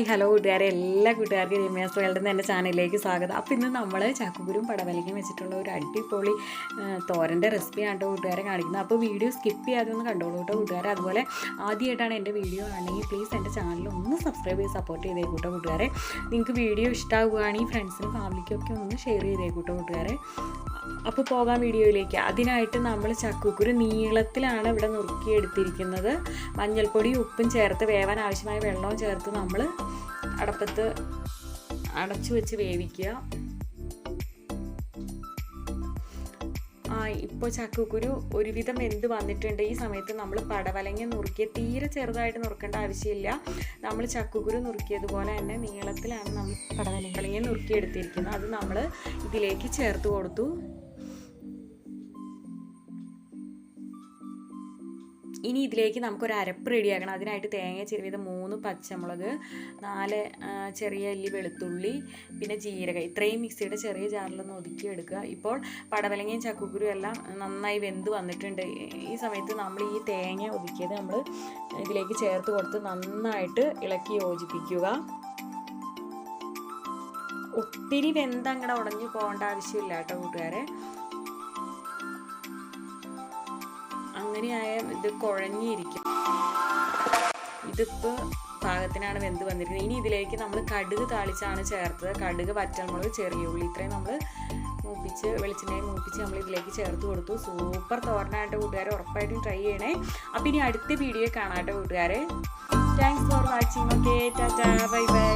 Hi hello കൂട്ടുകാരെ എല്ലാ കൂട്ടുകാർക്കും രമ്യാസ് വേൾഡിൽ നിന്ന് എന്റെ ചാനലിലേക്ക് സ്വാഗതം. അപ്പോൾ ഇന്ന് നമ്മൾ ചക്കുകുരും പടവലയ്ക്കും വെച്ചിട്ടുള്ള ഒരു അടിപൊളി തോരന്റെ റെസിപ്പിയാണ് കേട്ടോ കൂട്ടുകാരെ കാണിക്കുന്നത്. അപ്പോൾ വീഡിയോ സ്കിപ്പ് ചെയ്യാതെ ഒന്ന് കണ്ടോളൂ കേട്ടോ കൂട്ടുകാരെ. അതുപോലെ ആദ്യമായിട്ടാണ് എന്റെ വീഡിയോ ആണെങ്കിൽ പ്ലീസ് എന്റെ ചാനൽ ഒന്ന് സബ്സ്ക്രൈബ് ചെയ്ത് സപ്പോർട്ട് ചെയ്തേ കൂട്ടോ കൂട്ടുകാരെ. നിങ്ങൾക്ക് വീഡിയോ ഇഷ്ടമാവുകയാണെങ്കിൽ ഫ്രണ്ട്സിനും ഫാമിലിക്കും ഒക്കെ ഒന്ന് ഷെയർ ചെയ്തേ കൂട്ടോ കൂട്ടുകാരെ. അപ്പോൾ പോകാം വീഡിയോയിലേക്ക്. അതിനായിട്ട് നമ്മൾ ചക്കുക്കുരു നീളത്തിലാണ് ഇവിടെ നുറുക്കിയെടുത്തിരിക്കുന്നത്. മഞ്ഞൾപ്പൊടി ഉപ്പും ചേർത്ത് വേവാൻ ആവശ്യമായ വെള്ളവും ചേർത്ത് നമ്മൾ അടപ്പത്ത് അടച്ചു വെച്ച് വേവിക്കുക. ആ ഇപ്പോൾ ചക്കക്കുരു ഒരുവിധം എന്ത് വന്നിട്ടുണ്ട്. ഈ സമയത്ത് നമ്മൾ പടവലങ്ങ നുറുക്കിയ തീരെ ചെറുതായിട്ട് നുറുക്കേണ്ട ആവശ്യമില്ല. നമ്മൾ ചക്കുക്കുരു നുറുക്കിയതുപോലെ തന്നെ നീളത്തിലാണ് നമ്മൾ പടവലങ്ങ നുറുക്കിയെടുത്തിരിക്കുന്നത്. അത് നമ്മൾ ഇതിലേക്ക് ചേർത്ത് കൊടുത്തു. ഇനി ഇതിലേക്ക് നമുക്കൊരു അരപ്പ് റെഡിയാക്കണം അതിനായിട്ട് തേങ്ങ ചെറിയത് മൂന്ന് പച്ചമുളക് നാല് ചെറിയ അല്ലി വെളുത്തുള്ളി പിന്നെ ജീരകം. ഇത്രയും മിക്സിയുടെ ചെറിയ ജാറിലൊന്ന് ഒതുക്കി എടുക്കുക. ഇപ്പോൾ പടവലങ്ങയും ചക്കുക്കുരും എല്ലാം നന്നായി വെന്ത് വന്നിട്ടുണ്ട്. ഈ സമയത്ത് നമ്മൾ ഈ തേങ്ങ ഒതുക്കിയത് നമ്മൾ ഇതിലേക്ക് ചേർത്ത് കൊടുത്ത് നന്നായിട്ട് ഇളക്കി യോജിപ്പിക്കുക. ഒത്തിരി വെന്ത് അങ്ങടെ ഉടഞ്ഞു പോകേണ്ട ആവശ്യമില്ല കേട്ടോ കൂട്ടുകാരെ. അങ്ങനെയായ ഇത് കുഴഞ്ഞിരിക്കും ഇതിപ്പോൾ പാകത്തിനാണ് വെന്ത് വന്നിരിക്കുന്നത്. ഇനി ഇതിലേക്ക് നമ്മൾ കടുക് താളിച്ചാണ് ചേർത്തത്. കടുക് വറ്റൽമുളക് ചെറിയ ഉള്ളി ഇത്രയും നമ്മൾ മൂപ്പിച്ച് വെളിച്ചെണ്ണയും മൂപ്പിച്ച് നമ്മൾ ഇതിലേക്ക് ചേർത്ത് കൊടുത്തു. സൂപ്പർ തോരനായിട്ട് കൂട്ടുകാരെ. ഉറപ്പായിട്ടും ട്രൈ ചെയ്യണേ. അപ്പം ഇനി അടുത്ത വീഡിയോ കാണാട്ടെ കൂട്ടുകാരെ. Thanks for watching okay tata bye bye